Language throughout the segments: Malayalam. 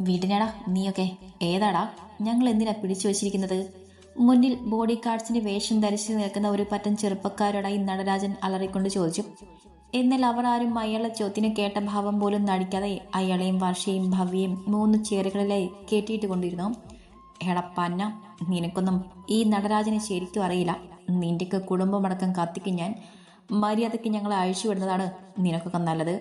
വീടിനാടാ നീയൊക്കെ. ഏതാടാ? ഞങ്ങൾ എന്തിനാ പിടിച്ചു വച്ചിരിക്കുന്നത്? മുന്നിൽ ബോഡി ഗാർഡ്സിന്റെ വേഷം ധരിച്ചു നിൽക്കുന്ന ഒരു പറ്റം ചെറുപ്പക്കാരോടായി നടരാജൻ അലറിക്കൊണ്ട് ചോദിച്ചു. എന്നാൽ അവർ ആരും അയാളുടെ ചോദ്യത്തിന് കേട്ട ഭാവം പോലും നടിക്കാതെ അയാളെയും വർഷയും ഭവ്യയും മൂന്ന് ചേറുകളിലായി കേട്ടിയിട്ട് കൊണ്ടിരുന്നു എടപ്പന്ന നിനക്കൊന്നും ഈ നടരാജനെ ശരിക്കും അറിയില്ല. നിന്റെയൊക്കെ കുടുംബമടക്കം കത്തിക്ക് ഞാൻ. മര്യാദയ്ക്ക് ഞങ്ങളെ അഴിച്ചു വിടുന്നതാണ് നിനക്കൊക്കെ നല്ലത്.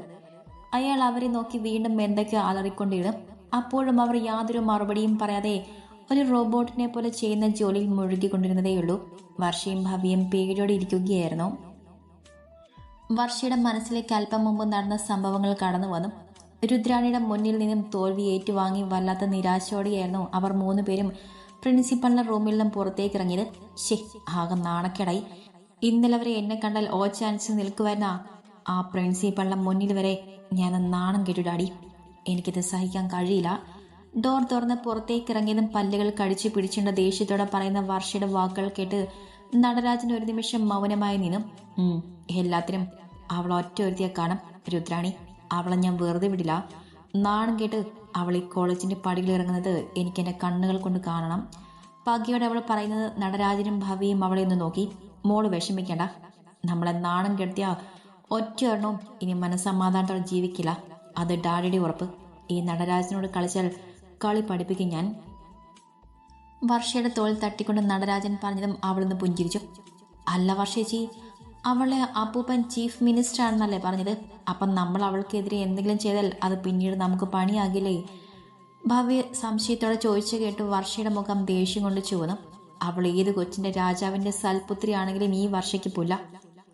അയാൾ അവരെ നോക്കി വീണ്ടും എന്തൊക്കെ അലറിക്കൊണ്ടിരുന്നു. അപ്പോഴും അവർ യാതൊരു മറുപടിയും പറയാതെ ഒരു റോബോട്ടിനെ പോലെ ചെയ്യുന്ന ജോലിയിൽ മുഴുകിക്കൊണ്ടിരുന്നതേയുള്ളൂ. വർഷയും ഭവ്യം പേടിയോടെ ഇരിക്കുകയായിരുന്നു. വർഷയുടെ മനസ്സിലേക്ക് അല്പം മുമ്പ് നടന്ന സംഭവങ്ങൾ കടന്നു വന്നു. രുദ്രാണിയുടെ മുന്നിൽ നിന്നും തോൽവി ഏറ്റുവാങ്ങി വല്ലാത്ത നിരാശയോടെയായിരുന്നു അവർ മൂന്ന് പേരും പ്രിൻസിപ്പളിന്റെ റൂമിൽ നിന്നും പുറത്തേക്ക് ഇറങ്ങിയത് ഷേ ആകെ നാണക്കേടായി. ഇന്നലെ വരെ എന്നെ കണ്ടാൽ ഓ ചാൻസ് നിൽക്കുവായിരുന്ന ആ പ്രിൻസിപ്പളിന്റെ മുന്നിൽ വരെ ഞാൻ നാണം കെട്ടിടാടി. എനിക്കിത് സഹിക്കാൻ കഴിയില്ല. ഡോർ തുറന്ന് പുറത്തേക്ക് ഇറങ്ങിയതും പല്ലുകൾ കടിച്ചു പിടിച്ചുകൊണ്ട് ദേഷ്യത്തോടെ പറയുന്ന വർഷയുടെ വാക്കുകൾ കേട്ട് നടരാജൻ ഒരു നിമിഷം മൗനമായി നിന്നും. എല്ലാത്തിനും അവൾ ഒറ്റ ഒരുത്തിയെ കാണും രുദ്രാണി. അവളെ ഞാൻ വെറുതെ വിടില്ല. നാണം കേട്ട് അവൾ ഈ കോളേജിന്റെ പടികൾ ഇറങ്ങുന്നത് എനിക്ക് എന്റെ കണ്ണുകൾ കൊണ്ട് കാണണം. പകിയോടെ അവൾ പറയുന്നത് നടരാജനും ഭവിയും അവളെ ഒന്ന് നോക്കി. മോൾ വിഷമിക്കണ്ട. നമ്മളെ നാണം കെടുത്തിയ ഒറ്റ ഒരെണ്ണവും ഇനി മനസ്സമാധാനത്തോടെ ജീവിക്കില്ല. അത് ഡാഡിയുടെ ഉറപ്പ്. ഈ നടരാജനോട് കളിച്ചാൽ കളി പഠിപ്പിക്കും ഞാൻ. വർഷയുടെ തോൾ തട്ടിക്കൊണ്ട് നടരാജൻ പറഞ്ഞതും അവളൊന്ന് പുഞ്ചിരിച്ചു. അല്ല വർഷേച്ചി അവളെ അപ്പൂപ്പൻ ചീഫ് മിനിസ്റ്റർ ആണെന്നല്ലേ പറഞ്ഞത്? അപ്പം നമ്മൾ അവൾക്കെതിരെ എന്തെങ്കിലും ചെയ്താൽ അത് പിന്നീട് നമുക്ക് പണിയാകില്ലേ? ഭവ്യ സംശയത്തോടെ ചോദിച്ചു കേട്ട് വർഷയുടെ മുഖം ദേഷ്യം കൊണ്ട് ചുവന്നു. അവൾ ഏത് രാജാവിന്റെ സൽപുത്രി ആണെങ്കിലും ഈ വർഷയ്ക്ക് പുല്ല.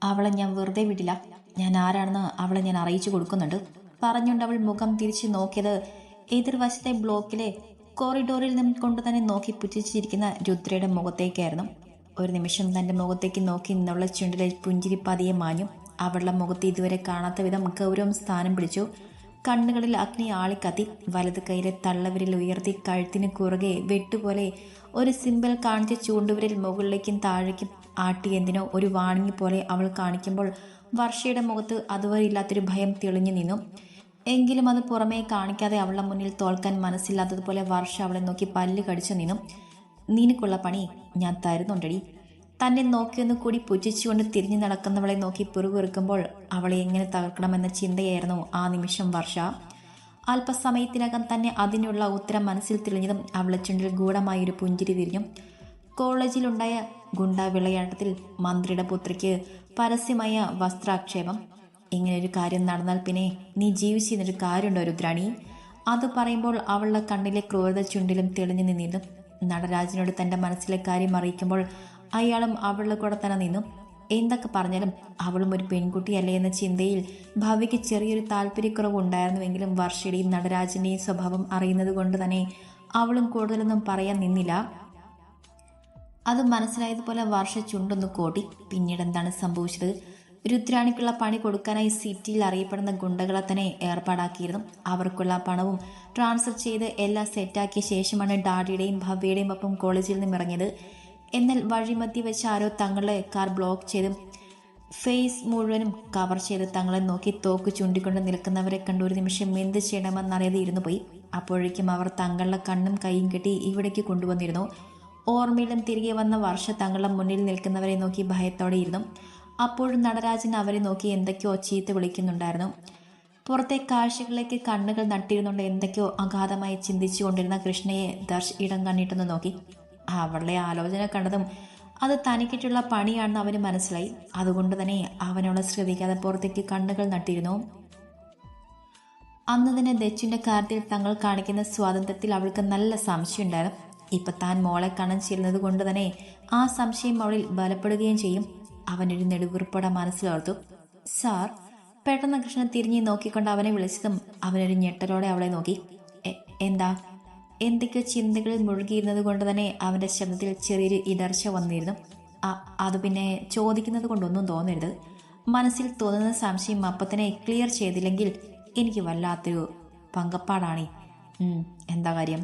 അവളെ ഞാൻ വെറുതെ വിടില്ല. ഞാൻ ആരാണെന്ന് അവളെ ഞാൻ അറിയിച്ചു കൊടുക്കുന്നുണ്ട്. പറഞ്ഞുകൊണ്ട് അവൾ മുഖം തിരിച്ചു നോക്കിയത് എതിർവശത്തെ ബ്ലോക്കിലെ കോറിഡോറിൽ നിന്നും കൊണ്ട് തന്നെ നോക്കി പുച്ഛിച്ചിരിക്കുന്ന രുദ്രയുടെ മുഖത്തേക്കായിരുന്നു. ഒരു നിമിഷം തന്റെ മുഖത്തേക്ക് നോക്കി നിന്നുള്ള ചുണ്ടിലെ പുഞ്ചിരി പതിയെ മാഞ്ഞു. അവളുടെ മുഖത്ത് ഇതുവരെ കാണാത്ത വിധം ഗൗരവം സ്ഥാനം പിടിച്ചു. കണ്ണുകളിൽ അഗ്നി ആളിക്കത്തി വലത് കൈയിലെ തള്ളവിരൽ ഉയർത്തി കഴുത്തിന് കുറുകെ വെട്ടുപോലെ ഒരു സിമ്പൽ കാണിച്ച ചൂണ്ടുവിരൽ മുകളിലേക്കും താഴേക്കും ആട്ടി എന്തിനോ ഒരു വാണിങ്ങി പോലെ അവൾ കാണിക്കുമ്പോൾ വർഷയുടെ മുഖത്ത് അതുവരെ ഇല്ലാത്തൊരു ഭയം തെളിഞ്ഞു നിന്നു. എങ്കിലും അത് പുറമേ കാണിക്കാതെ അവളുടെ മുന്നിൽ തോൽക്കാൻ മനസ്സില്ലാത്തതുപോലെ വർഷ അവളെ നോക്കി പല്ല് കടിച്ചു നിന്നു. നിനക്കുള്ള പണി ഞാൻ തരുന്നുണ്ടടി. തന്നെ നോക്കിയൊന്ന് കൂടി പുച്ഛിച്ചുകൊണ്ട് തിരിഞ്ഞു നടക്കുന്നവളെ നോക്കി പിറുപിറുക്കുമ്പോൾ അവളെ എങ്ങനെ തകർക്കണമെന്ന ചിന്തയായിരുന്നു ആ നിമിഷം വർഷ. അല്പസമയത്തിനകം തന്നെ അതിനുള്ള ഉത്തരം മനസ്സിൽ തെളിഞ്ഞതും അവളെ ചുണ്ടിൽ ഗൂഢമായൊരു പുഞ്ചിരി വിരിഞ്ഞു. കോളേജിലുണ്ടായ ഗുണ്ട വിളയാട്ടത്തിൽ മന്ത്രിയുടെ പുത്രിക്ക് പരസ്യമായ വസ്ത്രാക്ഷേപം. ഇങ്ങനൊരു കാര്യം നടന്നാൽ പിന്നെ നീ ജീവിച്ചിരുന്നൊരു കാര്യമുണ്ടോ രുദ്രാണി? അത് പറയുമ്പോൾ അവളുടെ കണ്ണിലെ ക്രൂരത ചുണ്ടിലും തെളിഞ്ഞു നിന്നിരുന്നു. നടരാജനോട് തന്റെ മനസ്സിലെ കാര്യം അറിയിക്കുമ്പോൾ അയാളും അവളുടെ കൂടെ തന്നെ നിന്നു. എന്തൊക്കെ പറഞ്ഞാലും അവളും ഒരു പെൺകുട്ടിയല്ലേ എന്ന ചിന്തയിൽ ഭവിക്ക് ചെറിയൊരു താല്പര്യക്കുറവ് ഉണ്ടായിരുന്നുവെങ്കിലും വർഷയുടെയും നടരാജന്റെയും സ്വഭാവം അറിയുന്നത് കൊണ്ട് തന്നെ അവളും കൂടുതലൊന്നും പറയാൻ നിന്നില്ല. അത് മനസ്സിലായതുപോലെ വർഷ ചുണ്ടൊന്ന് കോട്ടി. പിന്നീട് എന്താണ് സംഭവിച്ചത്? രുദ്രാണിക്കുള്ള പണി കൊടുക്കാനായി സിറ്റിയിൽ അറിയപ്പെടുന്ന ഗുണ്ടകളെ തന്നെ ഏർപ്പാടാക്കിയിരുന്നു. അവർക്കുള്ള പണവും ട്രാൻസ്ഫർ ചെയ്ത് എല്ലാം സെറ്റാക്കിയ ശേഷമാണ് ഡാഡിയുടെയും ഭവ്യയുടെയും ഒപ്പം കോളേജിൽ നിന്നും ഇറങ്ങിയത്. എന്നാൽ വഴിമധ്യ വെച്ച് ആരോ തങ്ങളുടെ കാർ ബ്ലോക്ക് ചെയ്തും ഫേസ് മുഴുവനും കവർ ചെയ്ത് തങ്ങളെ നോക്കി തോക്ക് ചൂണ്ടിക്കൊണ്ട് നിൽക്കുന്നവരെ കണ്ട് ഒരു നിമിഷം എന്ത് ചെയ്യണമെന്നറിയാതെ ഇരുന്നു പോയി. അപ്പോഴേക്കും അവർ തങ്ങളുടെ കണ്ണും കൈയും കെട്ടി ഇവിടേക്ക് കൊണ്ടുവന്നിരുന്നു. ഓർമ്മയിലും തിരികെ വന്ന വർഷ തങ്ങളുടെ മുന്നിൽ നിൽക്കുന്നവരെ നോക്കി ഭയത്തോടെ ഇരുന്നു. അപ്പോഴും നടരാജൻ അവരെ നോക്കി എന്തൊക്കെയോ ചീത്ത വിളിക്കുന്നുണ്ടായിരുന്നു. പുറത്തെ കാഴ്ചകളിലേക്ക് കണ്ണുകൾ നട്ടിരുന്നുകൊണ്ട് എന്തൊക്കെയോ അഗാധമായി ചിന്തിച്ചു കൊണ്ടിരുന്ന കൃഷ്ണയെ ദർശ് ഇടം കണ്ണിട്ടെന്ന് നോക്കി. അവളുടെ ആലോചന കണ്ടതും അത് തനിക്കിട്ടുള്ള പണിയാണെന്ന് അവന് മനസ്സിലായി. അതുകൊണ്ട് തന്നെ അവനോട് ശ്രദ്ധിക്കാതെ പുറത്തേക്ക് കണ്ണുകൾ നട്ടിരുന്നു. അന്ന് തന്നെ ദച്ചുവിന്റെ കാര്യത്തിൽ തങ്ങൾ കാണിക്കുന്ന സ്വാതന്ത്ര്യത്തിൽ അവൾക്ക് നല്ല സംശയമുണ്ടായിരുന്നു ഇപ്പൊ താൻ മോളെ കാണാൻ ചെയ്യുന്നത് കൊണ്ട് തന്നെ ആ സംശയം അവളിൽ ബലപ്പെടുകയും ചെയ്യും. അവനൊരു നെടുവീർപ്പോടെ മനസ്സിലോർത്തു സാർ പെട്ടെന്ന് കൃഷ്ണൻ തിരിഞ്ഞു നോക്കിക്കൊണ്ട് അവനെ വിളിച്ചതും അവനൊരു ഞെട്ടലോടെ അവളെ നോക്കി. എന്താ? എന്തൊക്കെയോ ചിന്തകളിൽ മുഴുകിയിരുന്നത് കൊണ്ട് തന്നെ അവന്റെ ശബ്ദത്തിൽ ചെറിയൊരു ഇടർച്ച വന്നിരുന്നു. അത് പിന്നെ ചോദിക്കുന്നത് കൊണ്ടൊന്നും തോന്നരുത്. മനസ്സിൽ തോന്നുന്ന സംശയം അപ്പത്തിനെ ക്ലിയർ ചെയ്തില്ലെങ്കിൽ എനിക്ക് വല്ലാത്തൊരു പങ്കപ്പാടാണേ. എന്താ കാര്യം?